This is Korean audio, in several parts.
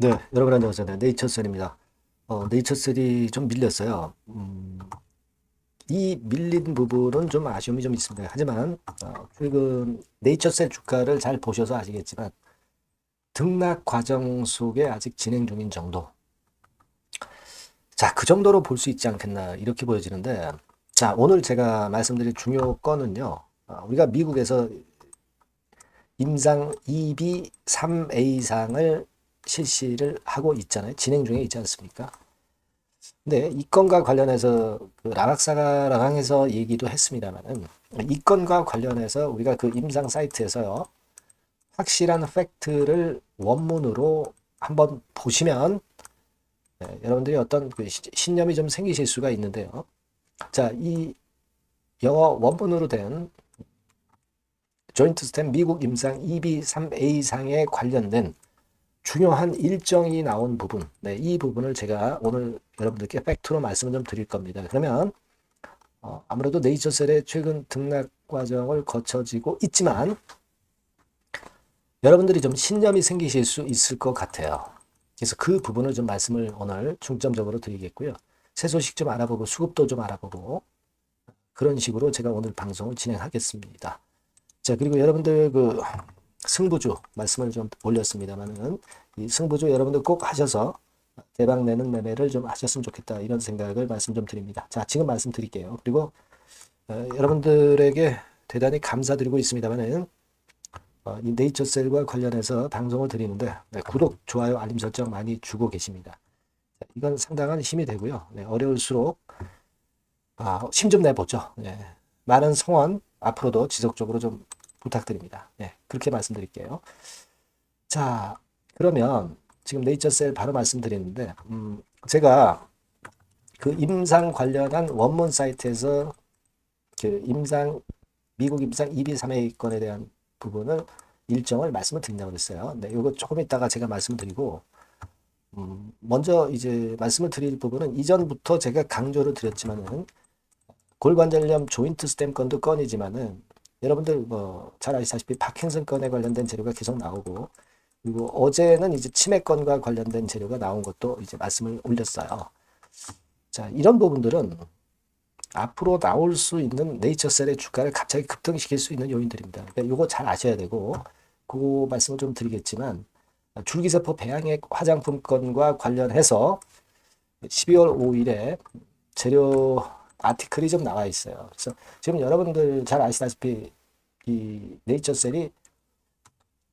네, 여러분 안녕하세요. 네, 네이처셀입니다. 어, 네이처셀이 좀 밀렸어요. 음, 이 밀린 부분은 좀 아쉬움이 좀 있습니다. 하지만 어, 최근 네이처셀 주가를 잘 보셔서 아시겠지만 등락 과정 속에 아직 진행 중인 정도. 자, 그 정도로 볼 수 있지 않겠나 이렇게 보여지는데 자, 오늘 제가 말씀드릴 중요 건은요. 어, 우리가 미국에서 임상 2B 3A상을 실시를 하고 있잖아요. 진행 중에 있지 않습니까? 근데 이 건과 관련해서 그 라락사가 라강에서 얘기도 했습니다만은 이 건과 관련해서 우리가 그 임상 사이트에서요. 확실한 팩트를 원문으로 한번 보시면 네, 여러분들이 어떤 그 시- 신념이 좀 생기실 수가 있는데요. 자, 이 영어 원문으로 된 조인트 스템 미국 임상 2B 3A상에 관련된 중요한 일정이 나온 부분, 네, 이 부분을 제가 오늘 여러분들께 팩트로 말씀을 좀 드릴 겁니다. 그러면 어, 아무래도 네이처셀의 최근 등락 과정을 거쳐지고 있지만 여러분들이 좀 신념이 생기실 수 있을 것 같아요. 그래서 그 부분을 좀 말씀을 오늘 중점적으로 드리겠고요. 새 소식 좀 알아보고 수급도 좀 알아보고 그런 식으로 제가 오늘 방송을 진행하겠습니다. 자, 그리고 여러분들 그 승부주 말씀을 좀 올렸습니다만은 이 승부주 여러분들 꼭 하셔서 대박 내는 매매를 좀 하셨으면 좋겠다 이런 생각을 말씀 좀 드립니다. 자, 지금 말씀드릴게요. 그리고 어, 여러분들에게 대단히 감사드리고 있습니다만은 어, 이 네이처셀과 관련해서 방송을 드리는데 네, 구독, 좋아요, 알림 설정 많이 주고 계십니다. 자, 이건 상당한 힘이 되고요. 네, 어려울수록 아, 힘좀 내보죠. 네, 많은 성원 앞으로도 지속적으로 좀 부탁드립니다. 네, 그렇게 말씀드릴게요. 자, 그러면 지금 네이처셀 바로 말씀드리는데, 음, 제가 그 임상 관련한 원문 사이트에서 그 임상, 미국 임상 2B 3A 건에 대한 부분을 일정을 말씀을 드린다고 그랬어요. 네, 이거 조금 이따가 제가 말씀을 드리고, 음, 먼저 이제 말씀을 드릴 부분은 이전부터 제가 강조를 드렸지만은 골관절염 조인트 스템 건도 건이지만은 여러분들 뭐 잘 아시다시피 파킨슨 건에 관련된 재료가 계속 나오고 그리고 어제는 이제 치매 건과 관련된 재료가 나온 것도 이제 말씀을 올렸어요. 자, 이런 부분들은 앞으로 나올 수 있는 네이처셀의 주가를 갑자기 급등시킬 수 있는 요인들입니다. 그러니까 이거 잘 아셔야 되고 그 말씀을 좀 드리겠지만 줄기세포 배양액 화장품 건과 관련해서 12월 5일에 재료 아티클이 좀 나와 있어요. 그래서 지금 여러분들 잘 아시다시피 이 네이처셀이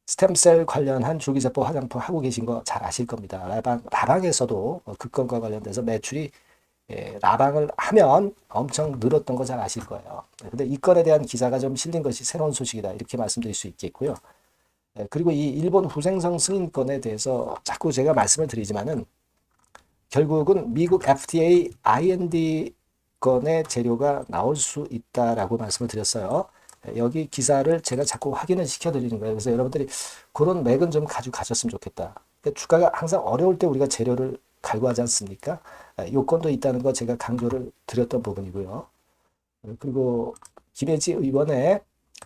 스템셀 관련한 줄기세포 화장품 하고 계신 거 잘 아실 겁니다. 라방, 라방에서도 그 건과 관련돼서 매출이 예, 라방을 하면 엄청 늘었던 거 잘 아실 거예요. 근데 이 건에 대한 기사가 좀 실린 것이 새로운 소식이다. 이렇게 말씀드릴 수 있겠고요. 예, 그리고 이 일본 후생성 승인 건에 대해서 자꾸 제가 말씀을 드리지만은 결국은 미국 FDA IND 건의 재료가 나올 수 있다라고 말씀을 드렸어요. 예, 여기 기사를 제가 자꾸 확인을 시켜드리는 거예요. 그래서 여러분들이 그런 맥은 좀 가지고 가셨으면 좋겠다. 그러니까 주가가 항상 어려울 때 우리가 재료를 갈구하지 않습니까? 예, 요건도 있다는 거 제가 강조를 드렸던 부분이고요. 예, 그리고 김혜지 의원의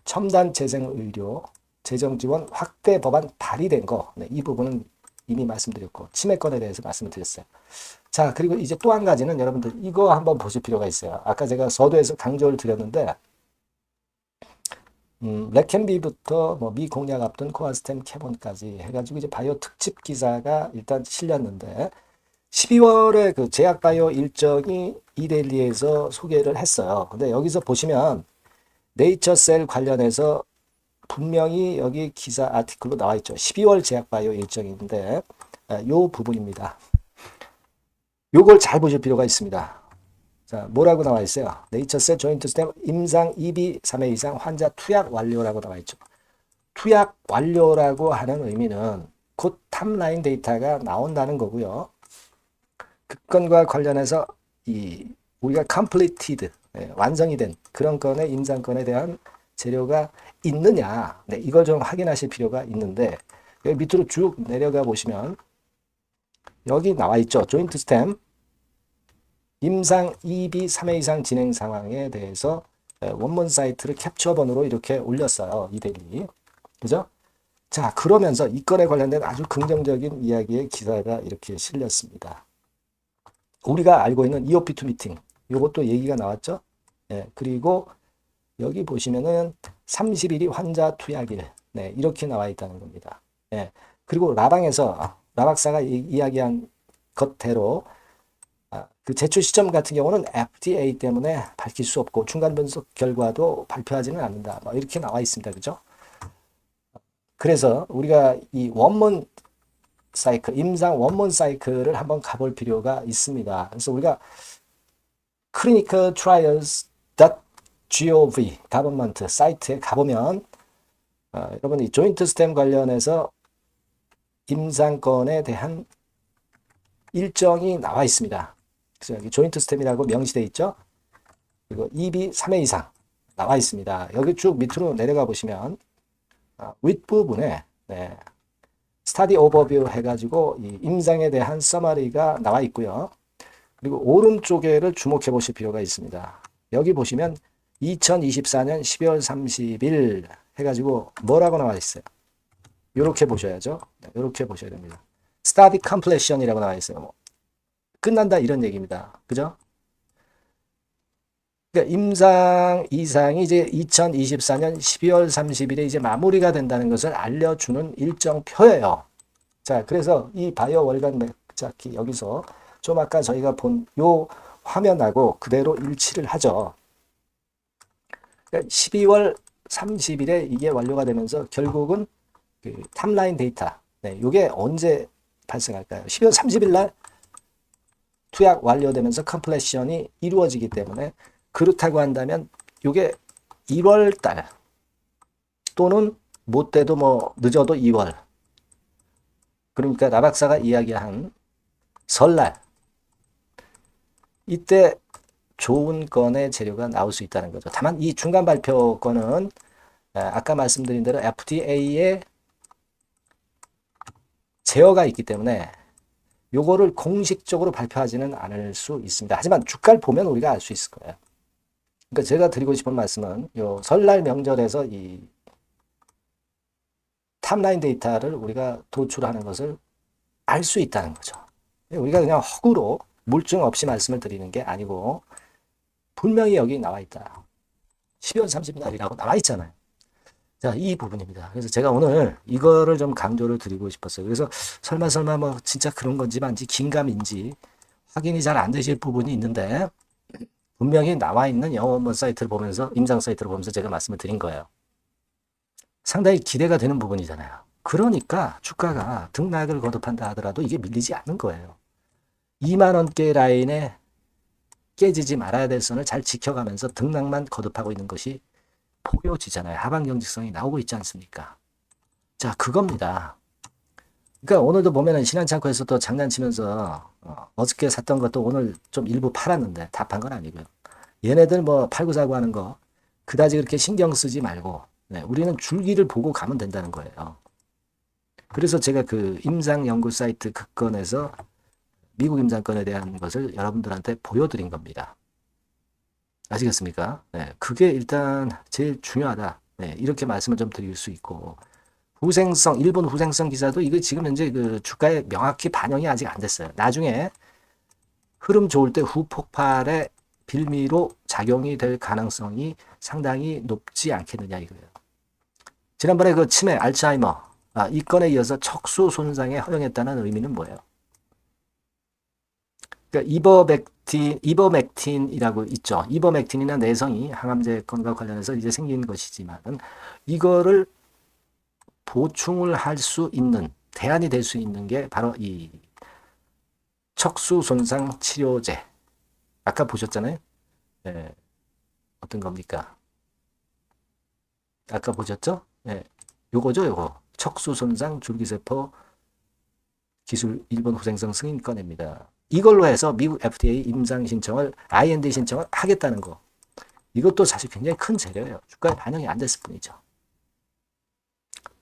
첨단 재생의료 재정 지원 확대 법안 발의된 거, 네, 이 부분은 이미 말씀드렸고 치매건에 대해서 말씀을 드렸어요. 자, 그리고 이제 또 한 가지는 여러분들 이거 한번 보실 필요가 있어요. 아까 제가 서두에서 강조를 드렸는데 음, 레켄비부터 뭐 미공약 앞둔 코아스템 캐본까지 해가지고 이제 바이오 특집 기사가 일단 실렸는데 12월에 그 제약 바이오 일정이 이데일리에서 소개를 했어요. 근데 여기서 보시면 네이처셀 관련해서 분명히 여기 기사 아티클로 나와 있죠. 12월 제약 바이오 일정인데 아, 요 부분입니다. 요걸 잘 보실 필요가 있습니다. 자, 뭐라고 나와 있어요? 네이처셀 조인트 스템 임상 2B 3회 이상 환자 투약 완료라고 나와 있죠. 투약 완료라고 하는 의미는 곧 탑라인 데이터가 나온다는 거고요. 그 건과 관련해서 이 우리가 completed 예, 완성이 된 그런 건의 임상 건에 대한 재료가 있느냐, 네, 이걸 좀 확인하실 필요가 있는데 여기 밑으로 쭉 내려가 보시면 여기 나와 있죠. 조인트 스템 임상 2B 3회 이상 진행 상황에 대해서 에, 원문 사이트를 캡처 번호로 이렇게 올렸어요. 이데일리. 그죠? 자, 그러면서 이 건에 관련된 아주 긍정적인 이야기의 기사가 이렇게 실렸습니다. 우리가 알고 있는 EOP2 미팅, 요것도 얘기가 나왔죠? 예, 그리고 여기 보시면은 30일이 환자 투약일, 네, 이렇게 나와 있다는 겁니다. 예, 그리고 라방에서, 라박사가 이, 이야기한 것대로 아, 그 제출 시점 같은 경우는 FDA 때문에 밝힐 수 없고 중간 분석 결과도 발표하지는 않는다. 뭐 이렇게 나와 있습니다. 그죠? 그래서 우리가 이 원문 사이클, 임상 원문 사이클을 한번 가볼 필요가 있습니다. 그래서 우리가 clinicaltrials.gov 가버먼트 사이트에 가보면 어, 여러분 이 조인트 스템 관련해서 임상권에 대한 일정이 나와 있습니다. 그래서 여기 조인트 스템이라고 명시되어 있죠. 그리고 EB 3회 이상 나와 있습니다. 여기 쭉 밑으로 내려가 보시면 아, 윗부분에 네, 스타디 오버뷰 해가지고 이 임상에 대한 서머리가 나와 있고요. 그리고 오른쪽에를 주목해 보실 필요가 있습니다. 여기 보시면 2024년 12월 30일 해가지고 뭐라고 나와 있어요? 이렇게 보셔야죠. 이렇게 보셔야 됩니다. Study completion이라고 나와 있어요. 뭐, 끝난다 이런 얘기입니다. 그죠? 그러니까 임상 이상이 이제 2024년 12월 30일에 이제 마무리가 된다는 것을 알려주는 일정표예요. 자, 그래서 이 바이오 월간 맥자키 여기서 좀 아까 저희가 본 요 화면하고 그대로 일치를 하죠. 그러니까 12월 30일에 이게 완료가 되면서 결국은 그 탑라인 데이터, 네, 이게 언제 발생할까요? 12월 30일 날 투약 완료되면서 컴플레션이 이루어지기 때문에 그렇다고 한다면 이게 1월 달 또는 못 돼도 뭐 늦어도 2월. 그러니까 나박사가 이야기한 설날. 이때 좋은 건의 재료가 나올 수 있다는 거죠. 다만 이 중간 발표 건은 아까 말씀드린 대로 FDA의 제어가 있기 때문에 요거를 공식적으로 발표하지는 않을 수 있습니다. 하지만 주가를 보면 우리가 알 수 있을 거예요. 그러니까 제가 드리고 싶은 말씀은 요 설날 명절에서 이 탑라인 데이터를 우리가 도출하는 것을 알 수 있다는 거죠. 우리가 그냥 허구로 물증 없이 말씀을 드리는 게 아니고 분명히 여기 나와 있다. 12월 30일 날이라고 나와 있잖아요. 자, 이 부분입니다. 그래서 제가 오늘 이거를 좀 강조를 드리고 싶었어요. 그래서 설마 설마 뭐 진짜 그런 건지 만지 긴감인지 확인이 잘 안 되실 부분이 있는데 분명히 나와 있는 영어 원문 사이트를 보면서 임상 사이트를 보면서 제가 말씀을 드린 거예요. 상당히 기대가 되는 부분이잖아요. 그러니까 주가가 등락을 거듭한다 하더라도 이게 밀리지 않는 거예요. 2만 원대 라인에 깨지지 말아야 될 선을 잘 지켜가면서 등락만 거듭하고 있는 것이 보여지잖아요. 하방 경직성이 나오고 있지 않습니까? 자, 그겁니다. 그러니까 오늘도 보면은 신한창고에서도 장난치면서 어, 어저께 샀던 것도 오늘 좀 일부 팔았는데 다 판 건 아니고요. 얘네들 뭐 팔고 사고 하는 거 그다지 그렇게 신경 쓰지 말고 네, 우리는 줄기를 보고 가면 된다는 거예요. 그래서 제가 그 임상 연구 사이트 극건에서 미국 임상권에 대한 것을 여러분들한테 보여드린 겁니다. 아시겠습니까? 네, 그게 일단 제일 중요하다. 네, 이렇게 말씀을 좀 드릴 수 있고 후생성 일본 후생성 기사도 이거 지금 현재 그 주가에 명확히 반영이 아직 안 됐어요. 나중에 흐름 좋을 때 후폭발의 빌미로 작용이 될 가능성이 상당히 높지 않겠느냐 이거예요. 지난번에 그 치매 알츠하이머 아, 이 건에 이어서 척수 손상에 허용했다는 의미는 뭐예요? 그러니까 이버맥틴, 이버맥틴이라고 있죠. 이버맥틴이나 내성이 항암제 건과 관련해서 이제 생긴 것이지만 이거를 보충을 할 수 있는 대안이 될 수 있는 게 바로 이 척수 손상 치료제. 아까 보셨잖아요. 네. 어떤 겁니까? 아까 보셨죠? 네. 요거죠, 요거. 척수 손상 줄기세포 기술 일본 후생성 승인권입니다. 이걸로 해서 미국 FDA 임상 신청을 IND 신청을 하겠다는 거. 이것도 사실 굉장히 큰 재료예요. 주가에 반영이 안 됐을 뿐이죠.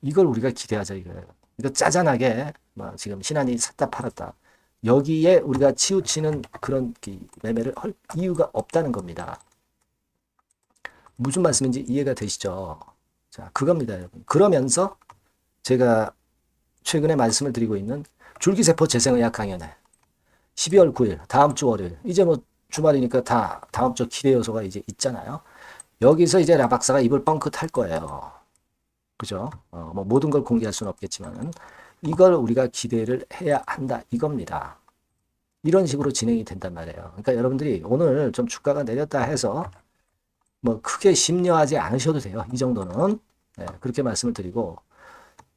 이걸 우리가 기대하자 이거예요. 이거 짜잔하게 뭐 지금 신한이 샀다 팔았다. 여기에 우리가 치우치는 그런 매매를 할 이유가 없다는 겁니다. 무슨 말씀인지 이해가 되시죠? 자, 그겁니다, 여러분. 그러면서 제가 최근에 말씀을 드리고 있는 줄기세포 재생의학 강연회 12월 9일 다음 주 월요일 이제 뭐 주말이니까 다 다음 주 기대 요소가 이제 있잖아요. 여기서 이제 라 박사가 입을 뻥끗 할 거예요. 그죠? 어, 뭐 모든 걸 공개할 수는 없겠지만은 이걸 우리가 기대를 해야 한다 이겁니다. 이런 식으로 진행이 된단 말이에요. 그러니까 여러분들이 오늘 좀 주가가 내렸다 해서 뭐 크게 심려하지 않으셔도 돼요. 이 정도는 네, 그렇게 말씀을 드리고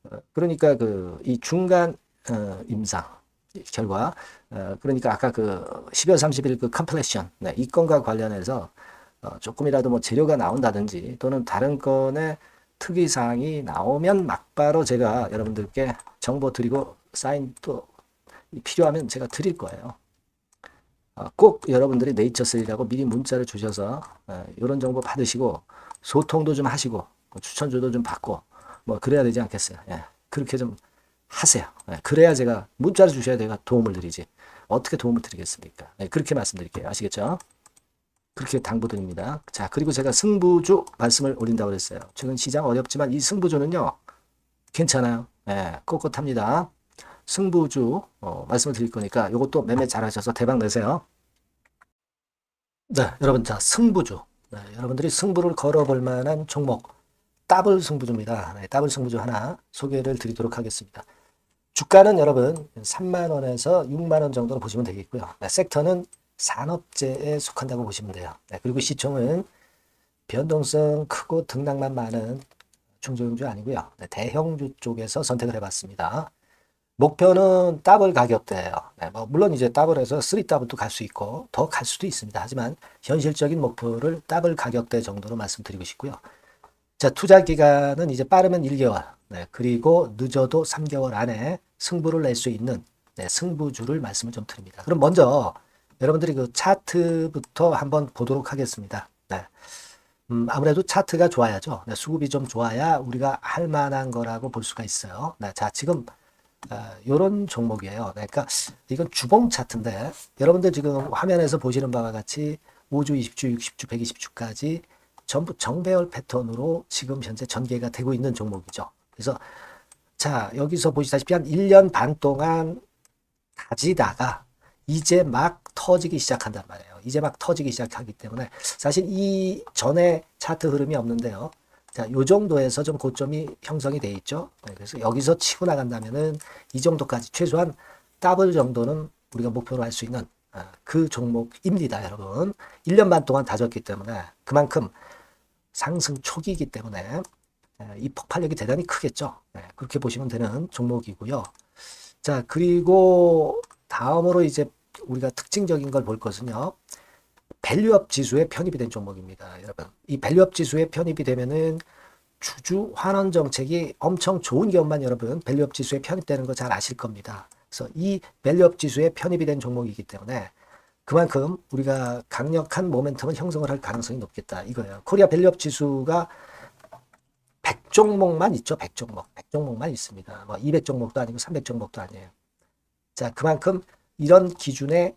어, 그러니까 그 이 중간 어, 임상 결과 어, 그러니까 아까 그 12월 30일 그 컴플레션 네, 이 건과 관련해서 어, 조금이라도 뭐 재료가 나온다든지 또는 다른 건의 특이 사항이 나오면 막바로 제가 여러분들께 정보 드리고 사인 또 필요하면 제가 드릴 거예요. 어, 꼭 여러분들이 네이처셀이라고 미리 문자를 주셔서 이런 정보 받으시고 소통도 좀 하시고 뭐 추천주도 좀 받고 뭐 그래야 되지 않겠어요. 예, 그렇게 좀 하세요. 예, 그래야 제가 문자를 주셔야 내가 도움을 드리지. 어떻게 도움을 드리겠습니까? 예, 그렇게 말씀드릴게요. 아시겠죠? 그렇게 당부드립니다. 자, 그리고 제가 승부주 말씀을 올린다고 그랬어요. 최근 시장 어렵지만 이 승부주는요, 괜찮아요. 예, 꼿꼿합니다. 승부주 어, 말씀을 드릴 거니까 이것도 매매 잘 하셔서 대박 내세요. 네, 여러분 자 승부주. 네, 여러분들이 승부를 걸어볼 만한 종목 더블 승부주입니다. 네, 더블 승부주 하나 소개를 드리도록 하겠습니다. 주가는 여러분 3만 원에서 6만 원 정도로 보시면 되겠고요. 네, 섹터는 산업재에 속한다고 보시면 돼요. 네, 그리고 시총은 변동성 크고 등락만 많은 중소형주 아니고요. 네, 대형주 쪽에서 선택을 해봤습니다. 목표는 더블 가격대예요. 네, 뭐 물론 이제 더블에서 3 더블도 갈 수 있고 더 갈 수도 있습니다. 하지만 현실적인 목표를 더블 가격대 정도로 말씀드리고 싶고요. 자, 투자 기간은 이제 빠르면 1개월, 네, 그리고 늦어도 3개월 안에 승부를 낼 수 있는 네, 승부주를 말씀을 좀 드립니다. 그럼 먼저 여러분들이 그 차트부터 한번 보도록 하겠습니다. 네. 음, 아무래도 차트가 좋아야죠. 네, 수급이 좀 좋아야 우리가 할 만한 거라고 볼 수가 있어요. 네, 자, 지금 이런 어, 종목이에요. 그러니까 이건 주봉 차트인데 여러분들 지금 화면에서 보시는 바와 같이 5주, 20주, 60주, 120주까지 전부 정배열 패턴으로 지금 현재 전개가 되고 있는 종목이죠. 그래서 자 여기서 보시다시피 한 1년 반 동안 가지다가 이제 막 터지기 시작한단 말이에요. 이제 막 터지기 시작하기 때문에 사실 이 전에 차트 흐름이 없는데요. 자, 요 정도에서 좀 고점이 형성이 돼 있죠. 네, 그래서 여기서 치고 나간다면은 이 정도까지 최소한 더블 정도는 우리가 목표로 할 수 있는 아, 그 종목입니다, 여러분. 1년 반 동안 다졌기 때문에 그만큼 상승 초기이기 때문에 이 폭발력이 대단히 크겠죠. 네, 그렇게 보시면 되는 종목이고요. 자, 그리고 다음으로 이제 우리가 특징적인 걸 볼 것은요. 밸류업 지수에 편입이 된 종목입니다. 여러분. 이 밸류업 지수에 편입이 되면은 주주 환원 정책이 엄청 좋은 경우만 여러분 밸류업 지수에 편입되는 거 잘 아실 겁니다. 그래서 이 밸류업 지수에 편입이 된 종목이기 때문에 그만큼 우리가 강력한 모멘텀을 형성을 할 가능성이 높겠다 이거예요. 코리아 밸류업 지수가 100종목만 있죠. 100종목. 100종목만 있습니다. 뭐 200종목도 아니고 300종목도 아니에요. 자, 그만큼 이런 기준에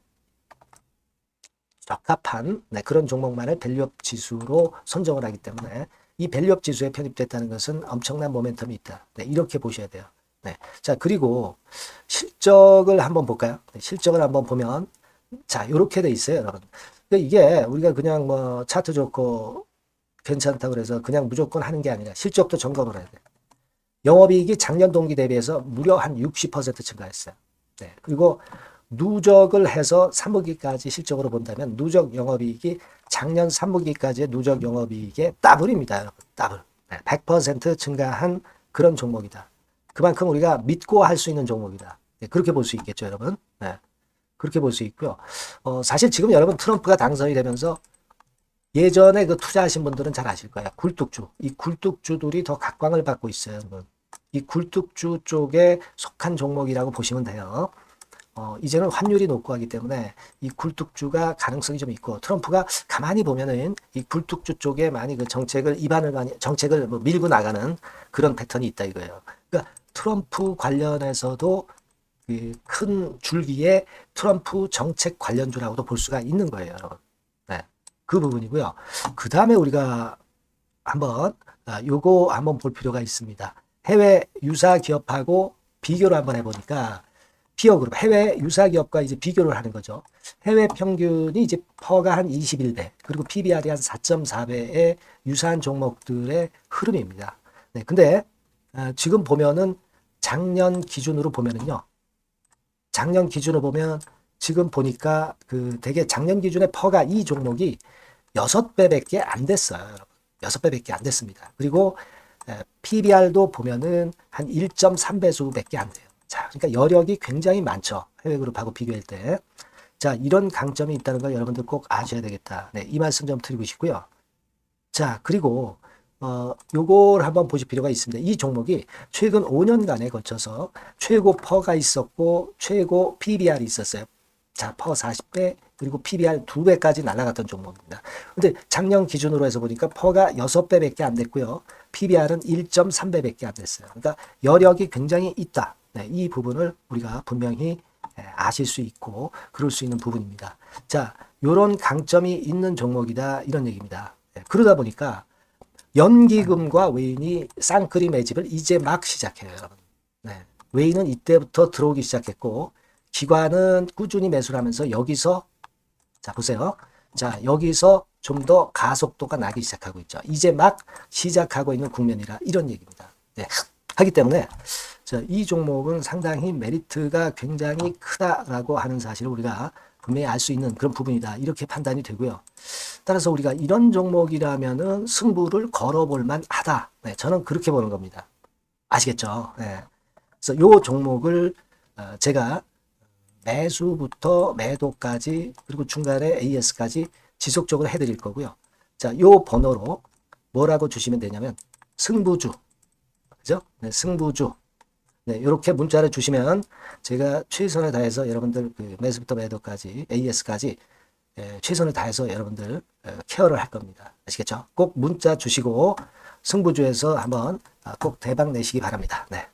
적합한 네, 그런 종목만을 밸류업 지수로 선정을 하기 때문에 이 밸류업 지수에 편입됐다는 것은 엄청난 모멘텀이 있다. 네, 이렇게 보셔야 돼요. 네. 자, 그리고 실적을 한번 볼까요? 네, 실적을 한번 보면 자, 이렇게 돼 있어요, 여러분. 그러니까 이게 우리가 그냥 뭐 차트 좋고 괜찮다고 그래서 그냥 무조건 하는 게 아니라 실적도 점검을 해야 돼. 영업이익이 작년 동기 대비해서 무려 한 60% 증가했어요. 네. 그리고 누적을 해서 3분기까지 실적으로 본다면 누적 영업이익이 작년 3분기까지의 누적 영업이익의 더블입니다. 여러분. 더블. 네, 100% 증가한 그런 종목이다. 그만큼 우리가 믿고 할 수 있는 종목이다. 네, 그렇게 볼 수 있겠죠, 여러분. 네, 그렇게 볼 수 있고요. 어, 사실 지금 여러분 트럼프가 당선이 되면서 예전에 그 투자하신 분들은 잘 아실 거예요. 굴뚝주. 이 굴뚝주들이 더 각광을 받고 있어요. 이 굴뚝주 쪽에 속한 종목이라고 보시면 돼요. 어, 이제는 환율이 높고 하기 때문에 이 굴뚝주가 가능성이 좀 있고 트럼프가 가만히 보면은 이 굴뚝주 쪽에 많이 그 정책을 입안을 많이 정책을 뭐 밀고 나가는 그런 패턴이 있다 이거예요. 그러니까 트럼프 관련해서도 그 큰 줄기에 트럼프 정책 관련주라고도 볼 수가 있는 거예요, 여러분. 네. 그 부분이고요. 그 다음에 우리가 한번 아, 요거 한번 볼 필요가 있습니다. 해외 유사 기업하고 비교를 한번 해보니까 피어 그룹 해외 유사 기업과 이제 비교를 하는 거죠. 해외 평균이 이제 퍼가 한 21배 그리고 PBR이 한 4.4배의 유사한 종목들의 흐름입니다. 네, 근데 어, 지금 보면은 작년 기준으로 보면은요. 작년 기준으로 보면 지금 보니까 그 되게 작년 기준에 퍼가 이 종목이 6배밖에 안 됐어요, 여러분. 6배밖에 안 됐습니다. 그리고 PBR도 보면은 한 1.3배수밖에 안 돼요. 자, 그러니까 여력이 굉장히 많죠. 해외 그룹하고 비교할 때. 자, 이런 강점이 있다는 걸 여러분들 꼭 아셔야 되겠다. 네, 이 말씀 좀 드리고 싶고요. 자, 그리고 어, 요걸 한번 보실 필요가 있습니다. 이 종목이 최근 5년간에 걸쳐서 최고 퍼가 있었고 최고 PBR이 있었어요. 자, 퍼 40배 그리고 PBR 2배까지 날아갔던 종목입니다. 근데 작년 기준으로 해서 보니까 퍼가 6배밖에 안 됐고요. PBR은 1.3배밖에 안 됐어요. 그러니까 여력이 굉장히 있다. 네, 이 부분을 우리가 분명히 예, 아실 수 있고 그럴 수 있는 부분입니다. 자, 요런 강점이 있는 종목이다 이런 얘기입니다. 예, 그러다 보니까 연기금과 외인이 쌍끌이 매집을 이제 막 시작해요, 여러분. 네. 외인은 이때부터 들어오기 시작했고 기관은 꾸준히 매수를 하면서 여기서 자 보세요. 자 여기서 좀 더 가속도가 나기 시작하고 있죠. 이제 막 시작하고 있는 국면이라 이런 얘기입니다. 네. 하기 때문에 자, 이 종목은 상당히 메리트가 굉장히 크다라고 하는 사실을 우리가 분명히 알 수 있는 그런 부분이다. 이렇게 판단이 되고요. 따라서 우리가 이런 종목이라면은 승부를 걸어볼 만하다. 네, 저는 그렇게 보는 겁니다. 아시겠죠? 네. 그래서 요 종목을 어, 제가 매수부터 매도까지 그리고 중간에 AS까지 지속적으로 해드릴 거고요. 자, 요 번호로 뭐라고 주시면 되냐면 승부주, 그죠? 네, 승부주. 네, 이렇게 문자를 주시면 제가 최선을 다해서 여러분들 그 매수부터 매도까지 AS까지 예, 최선을 다해서 여러분들 어, 케어를 할 겁니다. 아시겠죠? 꼭 문자 주시고 승부주에서 한번 아, 꼭 대박 내시기 바랍니다. 네.